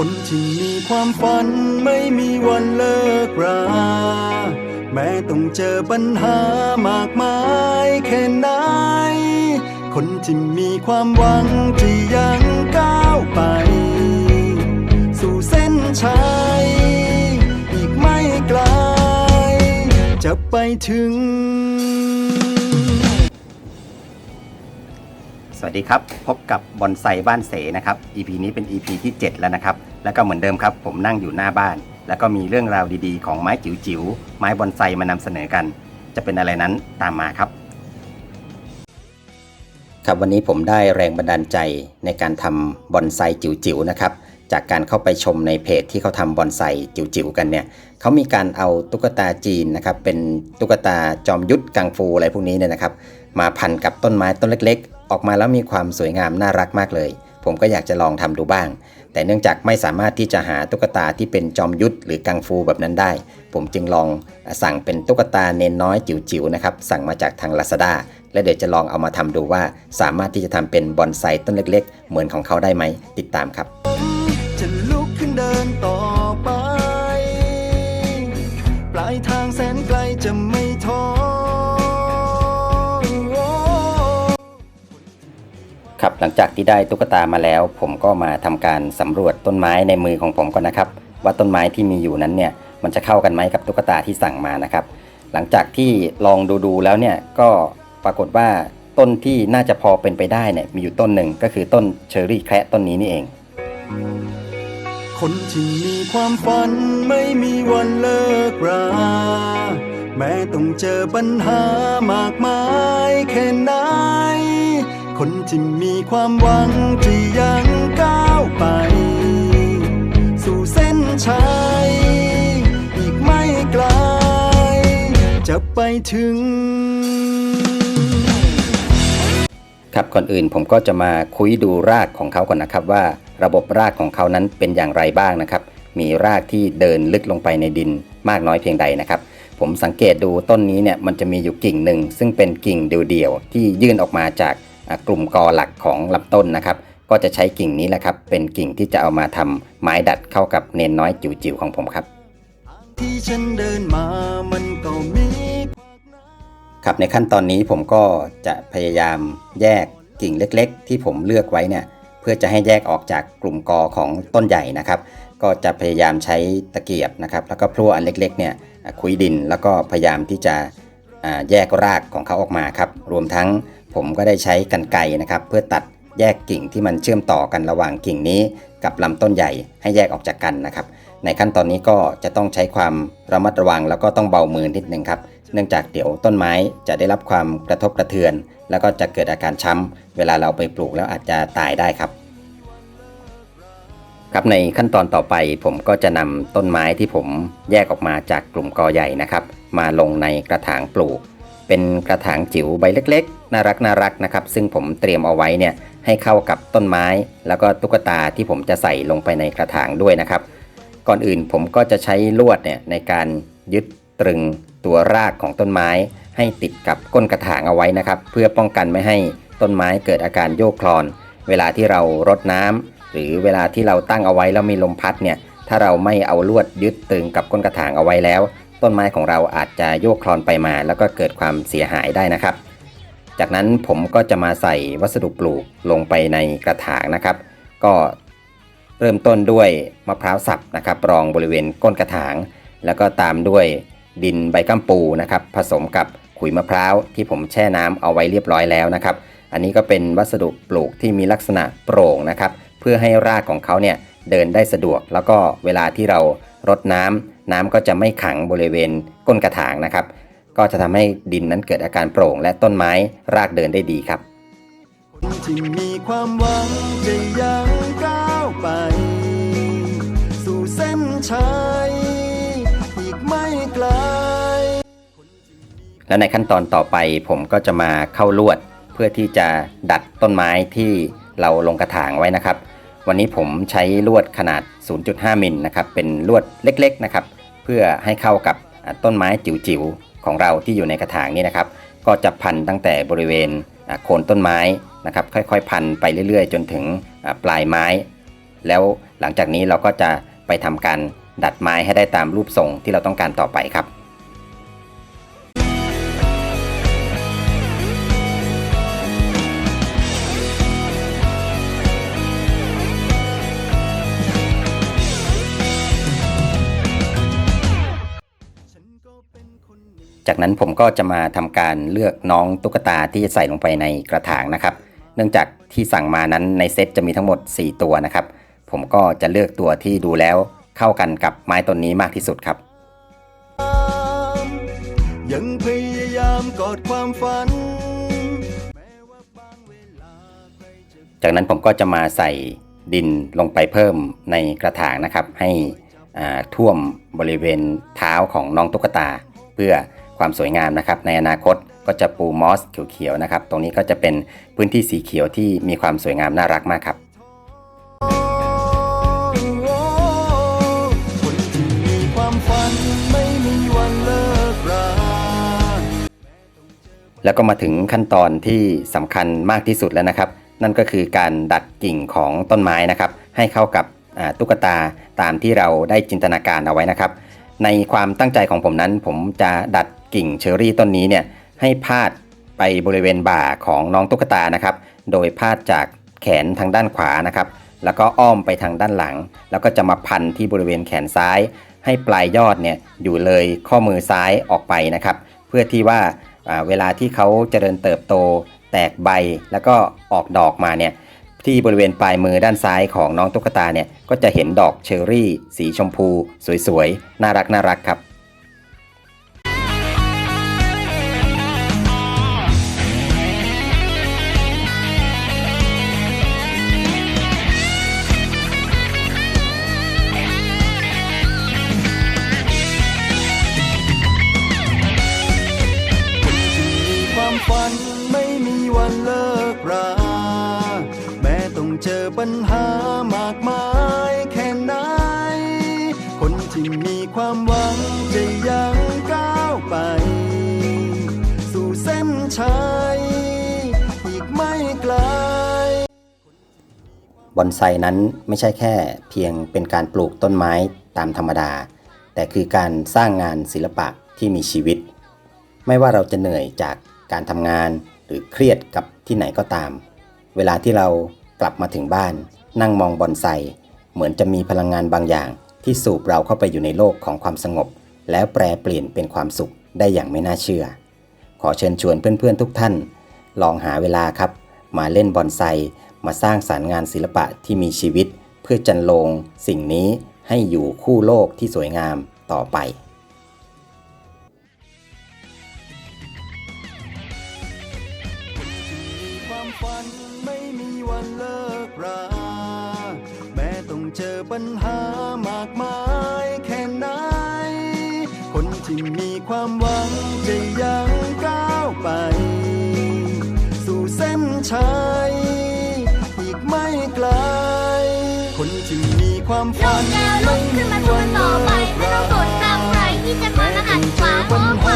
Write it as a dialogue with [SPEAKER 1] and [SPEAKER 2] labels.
[SPEAKER 1] คนที่มีความฝันไม่มีวันเลิกรา แม้ต้องเจอปัญหามากมายแค่ไหน คนที่มีความหวังที่ยังก้าวไป สู่เส้นชัยอีกไม่ไกล จะไปถึง
[SPEAKER 2] สวัสดีครับ พบกับบอนไซบ้านเสนะครับ EP นี้เป็น EP ที่ 7 แล้วนะครับ แล้วก็เหมือนเดิมครับ ผมนั่งอยู่หน้าบ้าน แล้วก็มีเรื่องราวดีๆ ของไม้จิ๋วๆ ไม้บอนไซมานำเสนอกัน จะเป็นอะไรนั้นตามมาครับ ครับวันนี้ผมได้แรงบันดาลใจในการทำบอนไซจิ๋วๆนะครับ จากการเข้าไปชมในเพจที่เขาทำบอนไซจิ๋วๆกันเนี่ยเขามีการเอาตุ๊กตาจีนนะครับเป็นตุ๊กตาจอมยุทธกังฟูอะไรพวกนี้เนี่ยนะครับ มาพันกับต้นไม้ต้นเล็ก ออกมาแล้วมีความสวยงามน่ารักมากเลย ผมก็อยากจะลองทำดูบ้าง แต่เนื่องจากไม่สามารถที่จะหาตุ๊กตาที่เป็นจอมยุทธหรือกังฟูแบบนั้นได้ ผมจึงลองสั่งเป็นตุ๊กตาเนนน้อยจิ๋วๆนะครับ สั่งมาจากทาง Lazada และเดี๋ยวจะลองเอามาทำดูว่า สามารถที่จะทำเป็นบอนไซต้นเล็ก ๆ เหมือนของเขาได้ไหมติดตามครับ ครับ หลังจากที่ได้ตุ๊กตามาแล้ว ผมก็มาทำการสำรวจต้นไม้ในมือของผมก่อนนะครับ ว่าต้นไม้ที่มีอยู่นั้นเนี่ยมันจะเข้ากันไหมกับตุ๊กตาที่สั่งมานะครับ หลังจากที่ลองดูๆแล้วเนี่ยก็ปรากฏว่าต้นที่น่าจะพอเป็นไปได้เนี่ยมีอยู่ต้นหนึ่งก็คือต้นเชอร์รี่แคระต้นนี้นี่เอง
[SPEAKER 1] คนที่มีความฝันไม่มีวันเลิกราแม้ต้องเจอปัญหามากมายแค่ไหน คนที่มีความหวังที่ยังก้าวไป สู่เส้นชัย อีกไม่ไกล จะไปถึง
[SPEAKER 2] ครับก่อนอื่นผมก็จะมาคุยดูรากของเขาก่อนนะครับ ว่าระบบรากของเขานั้นเป็นอย่างไรบ้างนะครับ มีรากที่เดินลึกลงไปในดินมากน้อยเพียงใดนะครับผมสังเกตดูต้นนี้เนี่ยมันจะมีอยู่กิ่งหนึ่งซึ่งเป็นกิ่งเดี่ยวๆที่ยื่นออกมาจาก กลุ่มกอหลักของลำต้นนะครับ ก็จะใช้กิ่งนี้แหละครับ เป็นกิ่งที่จะเอามาทำไม้ดัดเข้ากับเนนน้อยจิ๋วๆของผมครับ
[SPEAKER 1] ที่ฉันเดินมามันก็มี
[SPEAKER 2] ครับในขั้นตอนนี้ผมก็จะพยายามแยกกิ่งเล็กๆ ที่ผมเลือกไว้เนี่ยเพื่อจะให้แยกออกจากกลุ่มกอของต้นใหญ่นะครับ ก็จะพยายามใช้ตะเกียบนะครับ แล้วก็พลั่วอันเล็กๆเนี่ยคุยดินแล้วก็พยายามที่จะแยกรากของเขาออกมาครับ รวมทั้ง ผมก็ได้ใช้กันไกรนะครับ เพื่อตัดแยกกิ่งที่มันเชื่อมต่อกันระหว่างกิ่งนี้ กับลำต้นใหญ่ให้แยกออกจากกันนะครับ ในขั้นตอนนี้ก็จะต้องใช้ความระมัดระวังแล้วก็ต้องเบามือนิดนึงครับ เนื่องจากเดี๋ยวต้นไม้จะได้รับความกระทบกระเทือน แล้วก็จะเกิดอาการช้ำเวลาเราไปปลูกแล้วอาจจะตายได้ครับครับในขั้นตอนต่อไปผมก็จะนำต้นไม้ที่ผมแยกออกมาจากกลุ่มกอใหญ่นะครับ มาลงในกระถางปลูก เป็นกระถางจิ๋วใบเล็กๆ น่ารักน่ารักนะครับ ซึ่งผมเตรียมเอาไว้เนี่ยให้เข้ากับต้นไม้ แล้วก็ตุ๊กตาที่ผมจะใส่ลงไปในกระถางด้วยนะครับ ก่อนอื่นผมก็จะใช้ลวดเนี่ยในการยึดตรึงตัวรากของต้นไม้ ให้ติดกับก้นกระถางเอาไว้นะครับ เพื่อป้องกันไม่ให้ต้นไม้เกิดอาการโยกคลอน เวลาที่เรารดน้ำหรือเวลาที่เราตั้งเอาไว้แล้วมีลมพัดเนี่ยถ้าเราไม่เอาลวดยึดตรึงกับก้นกระถางเอาไว้แล้ว ต้นไม้ของเราอาจจะโยกคลอนไปมา แล้วก็เกิดความเสียหายได้นะครับ จากนั้นผมก็จะมาใส่วัสดุปลูกลงไปในกระถางนะครับ ก็เริ่มต้นด้วยมะพร้าวสับนะครับรองบริเวณก้นกระถาง แล้วก็ตามด้วยดินใบกัมปูนะครับ ผสมกับขุยมะพร้าวที่ผมแช่น้ำเอาไว้เรียบร้อยแล้วนะครับ อันนี้ก็เป็นวัสดุปลูกที่มีลักษณะโปร่งนะครับ เพื่อให้รากของเขาเนี่ยเดินได้สะดวก แล้วก็เวลาที่เรารดน้ำ น้ำก็จะไม่ขังบริเวณก้นกระถางนะครับ ก็จะทำให้ดินนั้นเกิดอาการโปร่ง และต้นไม้รากเดินได้ดีครับ
[SPEAKER 1] คนที่มีความหวังจะยังก้าวไป สู่เส้นชัยอีกไม่ไกล
[SPEAKER 2] แล้วในขั้นตอนต่อไปผมก็จะมาเข้าลวด เพื่อที่จะดัดต้นไม้ที่เราลงกระถางไว้นะครับ วันนี้ผมใช้ลวดขนาด 0.5 มิลนะครับ เป็นลวดเล็กๆนะครับ เพื่อให้เข้ากับต้นไม้จิ๋วๆของเราที่อยู่ในกระถางนี้นะครับ ก็จะพันตั้งแต่บริเวณโคนต้นไม้นะครับ ค่อยๆ พันไปเรื่อยๆ จนถึงปลายไม้ แล้วหลังจากนี้เราก็จะไปทำการดัดไม้ให้ได้ตามรูปทรงที่เราต้องการต่อไปครับ จากนั้นผมก็จะมาทำการเลือกน้องตุ๊กตาที่จะใส่ลงไปในกระถางนะครับ เนื่องจากที่สั่งมานั้นในเซตจะมีทั้งหมด 4 ตัวนะครับ ผมก็จะเลือกตัวที่ดูแล้วเข้ากันกับไม้ต้นนี้มากที่สุดครับ
[SPEAKER 1] ยังพยายามกอดความฝัน จา
[SPEAKER 2] กนั้นผมก็จะมาใส่ดินลงไปเพิ่มในกระถางนะครับ ให้ท่วมบริเวณเท้าของน้องตุ๊กตา เพื่อ ความสวยงามนะครับในอนาคตก็จะปูมอสเขียวๆนะครับ ตรงนี้ก็จะเป็นพื้นที่สีเขียวที่มีความสวยงามน่ารักมากครับแล้วก็มาถึงขั้นตอนที่สำคัญมากที่สุดแล้วนะครับ นั่นก็คือการดัดกิ่งของต้นไม้นะครับ ให้เข้ากับตุ๊กตาตามที่เราได้จินตนาการเอาไว้นะครับ ในความตั้งใจของผมนั้น ผมจะดัดกิ่งเชอรี่ต้นนี้เนี่ยให้พาดไปบริเวณบ่าของน้องตุ๊กตานะครับ โดยพาดจากแขนทางด้านขวานะครับ แล้วก็อ้อมไปทางด้านหลัง แล้วก็จะมาพันที่บริเวณแขนซ้าย ให้ปลายยอดเนี่ยอยู่เลยข้อมือซ้ายออกไปนะครับ เพื่อที่ว่าเวลาที่เขาเจริญเติบโต แตกใบแล้วก็ออกดอกมาเนี่ย ที่บริเวณปลายมือด้านซ้ายของน้องตุ๊กตาเนี่ยก็จะเห็นดอกเชอรี่ สีชมพู สวยๆ น่ารักน่ารักครับ
[SPEAKER 1] ญหามากมายแค่ไหน คนที่มีความหวังจะยังก้าวไป สู่เส้นชัยอีกไม่ไกล
[SPEAKER 2] บอนไซนั้นไม่ใช่แค่เพียงเป็นการปลูกต้นไม้ตามธรรมดา แต่คือการสร้างงานศิลปะที่มีชีวิต ไม่ว่าเราจะเหนื่อยจากการทำงานหรือเครียดกับที่ไหนก็ตาม เวลาที่เรา กลับมาถึงบ้าน นั่งมองบอนไซ เหมือนจะมีพลังงานบางอย่าง ที่สูบเราเข้าไปอยู่ในโลกของความสงบ แล้วแปรเปลี่ยนเป็นความสุขได้อย่างไม่น่าเชื่อ ขอเชิญชวนเพื่อนๆทุกท่าน ลองหาเวลาครับ มาเล่นบอนไซ มาสร้างสารรค์งานศิลปะที่มีชีวิต เพื่อจันลงสิ่งนี้ให้อยู่คู่โลกที่สวยงามต่อไป
[SPEAKER 1] วันเลิกราแม้ต้องเจอปัญหามากมายแค่ไหน คนที่มีความหวังจะยังก้าวไป สู่เส้นชัยอีกไม่ไกล คนที่มีความ
[SPEAKER 3] ลู
[SPEAKER 1] ฝั
[SPEAKER 3] ก
[SPEAKER 1] น
[SPEAKER 3] แก้วลุกขึ้นมาสู้กันต่อไป ไม่ต้องสนตามใครที่จะมาหัสขวาข้อความ